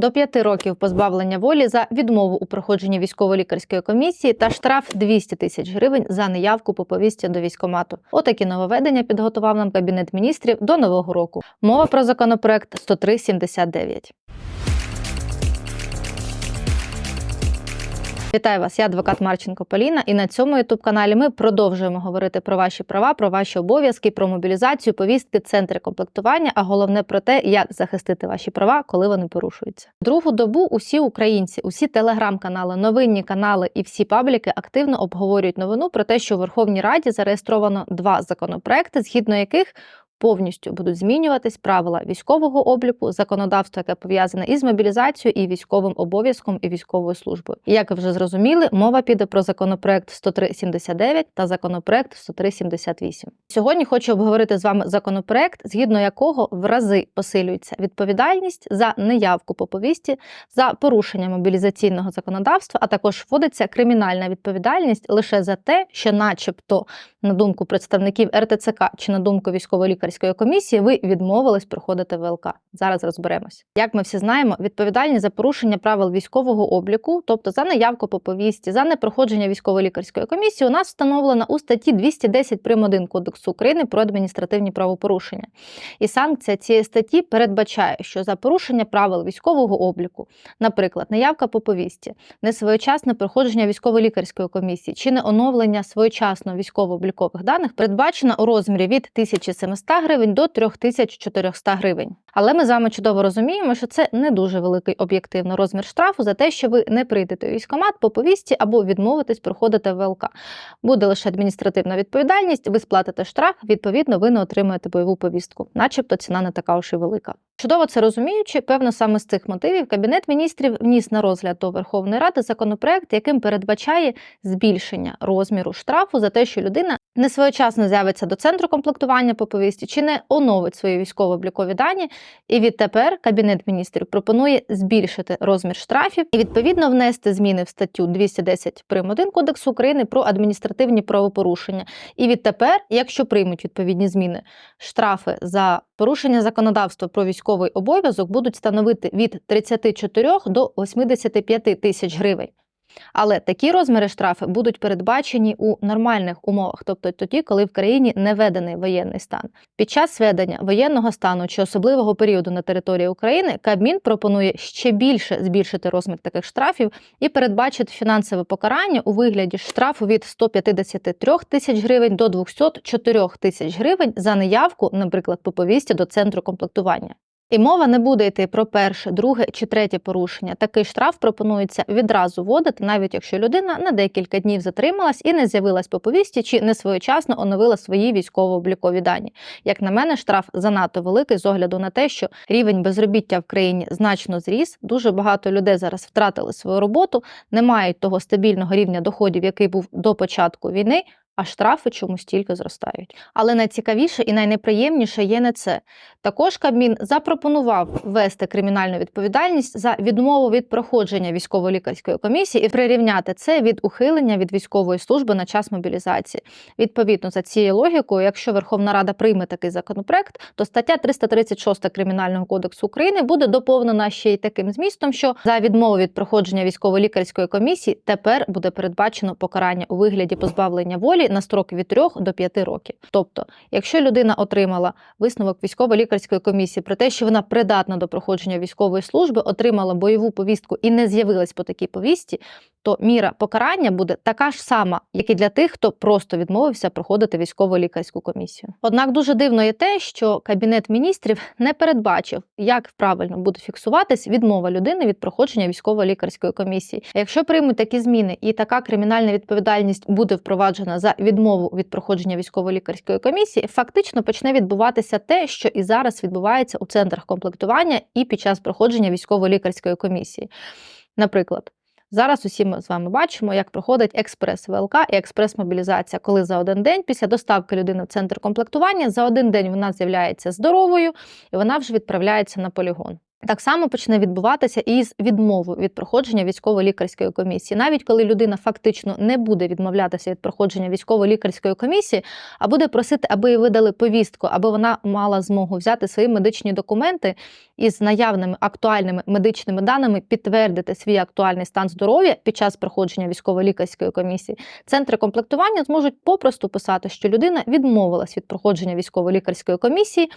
До п'яти років позбавлення волі за відмову у проходженні військово-лікарської комісії та штраф 200 тисяч гривень за неявку по повісті до військомату. Отакі нововведення підготував нам кабінет міністрів до нового року. Мова про законопроект 103.79. Вітаю вас, я адвокат Марченко Поліна, і на цьому youtube каналі ми продовжуємо говорити про ваші права, про ваші обов'язки, про мобілізацію, повістки, центри комплектування, а головне про те, як захистити ваші права, коли вони порушуються. Другу добу усі українці, усі телеграм-канали, новинні канали і всі пабліки активно обговорюють новину про те, що у Верховній Раді зареєстровано два законопроекти, згідно яких повністю будуть змінюватись правила військового обліку, законодавство, яке пов'язане із мобілізацією і військовим обов'язком і військовою службою. Як ви вже зрозуміли, мова піде про законопроект 103.79 та законопроект 103.78. Сьогодні хочу обговорити з вами законопроект, згідно якого в рази посилюється відповідальність за неявку по повісті, за порушення мобілізаційного законодавства, а також вводиться кримінальна відповідальність лише за те, що, начебто, на думку представників РТЦК чи на думку військово-лікарської комісії, ви відмовились проходити ВЛК. Зараз розберемось. Як ми всі знаємо, відповідальність за порушення правил військового обліку, тобто за неявку по повісті, за непроходження військово-лікарської комісії, у нас встановлена у статті 210 прим. 1 Кодексу України про адміністративні правопорушення. І санкція цієї статті передбачає, що за порушення правил військового обліку, наприклад, неявка по повісті, несвоєчасне проходження військово-лікарської комісії чи не оновлення своєчасно військово-облікових даних передбачено у розмірі від 1700 гривень до 3400 гривень. Але ми з вами чудово розуміємо, що це не дуже великий об'єктивно розмір штрафу за те, що ви не прийдете у військкомат по повісті або відмовитесь проходити ВЛК. Буде лише адміністративна відповідальність, ви сплатите штраф, відповідно, ви не отримаєте бойову повістку, начебто ціна не така уж і велика. Чудово це розуміючи, певно, саме з цих мотивів Кабінет міністрів вніс на розгляд до Верховної Ради законопроект, яким передбачає збільшення розміру штрафу за те, що людина не своєчасно з'явиться до центру комплектування по повісті чи не оновить свої військово-облікові дані. І відтепер Кабінет міністрів пропонує збільшити розмір штрафів і відповідно внести зміни в статтю 210 прим. 1 Кодексу України про адміністративні правопорушення. І відтепер, якщо приймуть відповідні зміни, штрафи за порушення законодавства про військовий обов'язок будуть становити від 34 до 85 тисяч гривень. Але такі розміри штрафи будуть передбачені у нормальних умовах, тобто тоді, коли в країні не введений воєнний стан. Під час введення воєнного стану чи особливого періоду на території України Кабмін пропонує ще більше збільшити розмір таких штрафів і передбачити фінансове покарання у вигляді штрафу від 153 тисяч гривень до 204 тисяч гривень за неявку, наприклад, по повісті до центру комплектування. І мова не буде йти про перше, друге чи третє порушення. Такий штраф пропонується відразу вводити, навіть якщо людина на декілька днів затрималась і не з'явилась по повісті, чи не своєчасно оновила свої військово-облікові дані. Як на мене, штраф занадто великий з огляду на те, що рівень безробіття в країні значно зріс. Дуже багато людей зараз втратили свою роботу, не мають того стабільного рівня доходів, який був до початку війни. А штрафи чомусь тільки зростають. Але найцікавіше і найнеприємніше є не це. Також Кабмін запропонував ввести кримінальну відповідальність за відмову від проходження військово-лікарської комісії і прирівняти це від ухилення від військової служби на час мобілізації. Відповідно за цією логікою, якщо Верховна Рада прийме такий законопроект, то стаття 336 Кримінального кодексу України буде доповнена ще й таким змістом, що за відмову від проходження військово-лікарської комісії тепер буде передбачено покарання у вигляді позбавлення волі на строк від 3 до 5 років. Тобто, якщо людина отримала висновок військово-лікарської комісії про те, що вона придатна до проходження військової служби, отримала бойову повістку і не з'явилась по такій повісті, то міра покарання буде така ж сама, як і для тих, хто просто відмовився проходити військово-лікарську комісію. Однак дуже дивно є те, що кабінет міністрів не передбачив, як правильно буде фіксуватись відмова людини від проходження військово-лікарської комісії. Якщо приймуть такі зміни і така кримінальна відповідальність буде впроваджена за відмову від проходження військово-лікарської комісії, фактично почне відбуватися те, що і зараз відбувається у центрах комплектування і під час проходження військово-лікарської комісії. Наприклад. Зараз усі ми з вами бачимо, як проходить експрес ВЛК і експрес-мобілізація, коли за один день після доставки людини в центр комплектування за один день вона з'являється здоровою і вона вже відправляється на полігон. Так само почне відбуватися і з відмовою від проходження військово-лікарської комісії. Навіть коли людина фактично не буде відмовлятися від проходження військово-лікарської комісії, а буде просити, аби їй видали повістку, аби вона мала змогу взяти свої медичні документи із наявними актуальними медичними даними, підтвердити свій актуальний стан здоров'я під час проходження військово-лікарської комісії. Центри комплектування зможуть попросту писати, що людина відмовилась від проходження військово-лікарської комісії,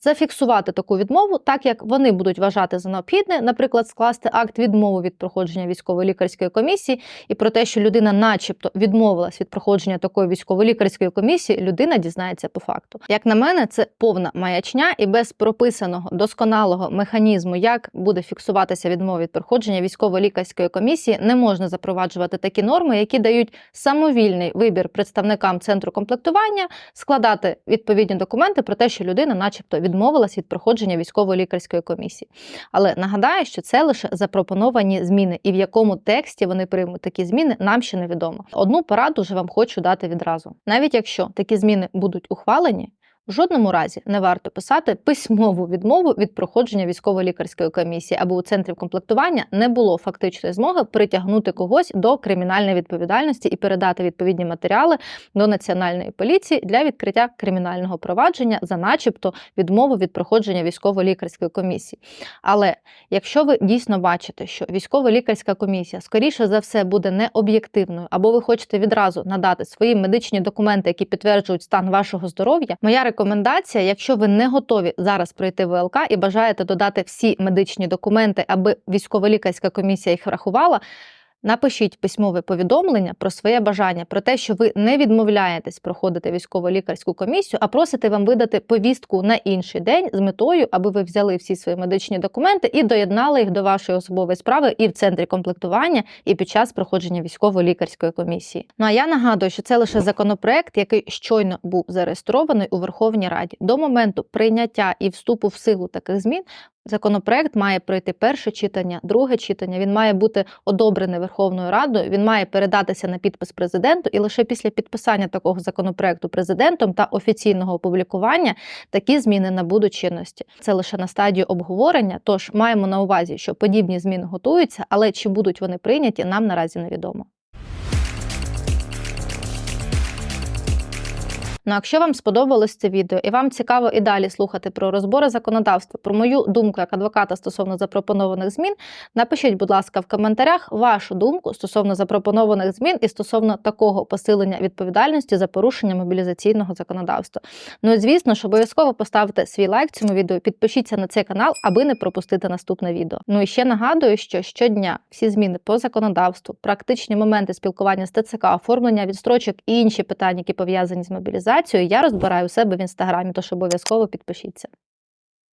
зафіксувати таку відмову, так як вони будуть вважати за необхідне, наприклад, скласти акт відмови від проходження військово-лікарської комісії, і про те, що людина, начебто, відмовилась від проходження такої військово-лікарської комісії, людина дізнається по факту. Як на мене, це повна маячня, і без прописаного досконалого механізму, як буде фіксуватися відмова від проходження військово-лікарської комісії, не можна запроваджувати такі норми, які дають самовільний вибір представникам центру комплектування складати відповідні документи про те, що людина, начебто, відмовилась від проходження військово-лікарської комісії. Але нагадаю, що це лише запропоновані зміни, і в якому тексті вони приймуть такі зміни, нам ще невідомо. Одну пораду вже вам хочу дати відразу. Навіть якщо такі зміни будуть ухвалені. В жодному разі не варто писати письмову відмову від проходження військово-лікарської комісії, аби у центрі комплектування не було фактичної змоги притягнути когось до кримінальної відповідальності і передати відповідні матеріали до національної поліції для відкриття кримінального провадження за, начебто, відмову від проходження військово-лікарської комісії. Але якщо ви дійсно бачите, що військово-лікарська комісія скоріше за все буде необ'єктивною, або ви хочете відразу надати свої медичні документи, які підтверджують стан вашого здоров'я, моя рекомендація, якщо ви не готові зараз пройти ВЛК і бажаєте додати всі медичні документи, аби військово-лікарська комісія їх врахувала. Напишіть письмове повідомлення про своє бажання, про те, що ви не відмовляєтесь проходити військово-лікарську комісію, а просите вам видати повістку на інший день з метою, аби ви взяли всі свої медичні документи і доєднали їх до вашої особової справи і в центрі комплектування, і під час проходження військово-лікарської комісії. Ну а я нагадую, що це лише законопроект, який щойно був зареєстрований у Верховній Раді. До моменту прийняття і вступу в силу таких змін Законопроект має пройти перше читання, друге читання. Він має бути одобрений Верховною Радою. Він має передатися на підпис президенту, і лише після підписання такого законопроекту президентом та офіційного опублікування такі зміни набудуть чинності. Це лише на стадії обговорення. Тож маємо на увазі, що подібні зміни готуються, але чи будуть вони прийняті, нам наразі невідомо. Ну, якщо вам сподобалось це відео і вам цікаво і далі слухати про розбори законодавства, про мою думку як адвоката стосовно запропонованих змін, напишіть, будь ласка, в коментарях вашу думку стосовно запропонованих змін і стосовно такого посилення відповідальності за порушення мобілізаційного законодавства. Ну і звісно ж, обов'язково поставте свій лайк цьому відео, підпишіться на цей канал, аби не пропустити наступне відео. Ну і ще нагадую, що щодня всі зміни по законодавству, практичні моменти спілкування з ТЦК, оформлення відстрочок і інші питання, які пов'язані з мобілізацією, я розбираю у себе в інстаграмі, тож обов'язково підпишіться.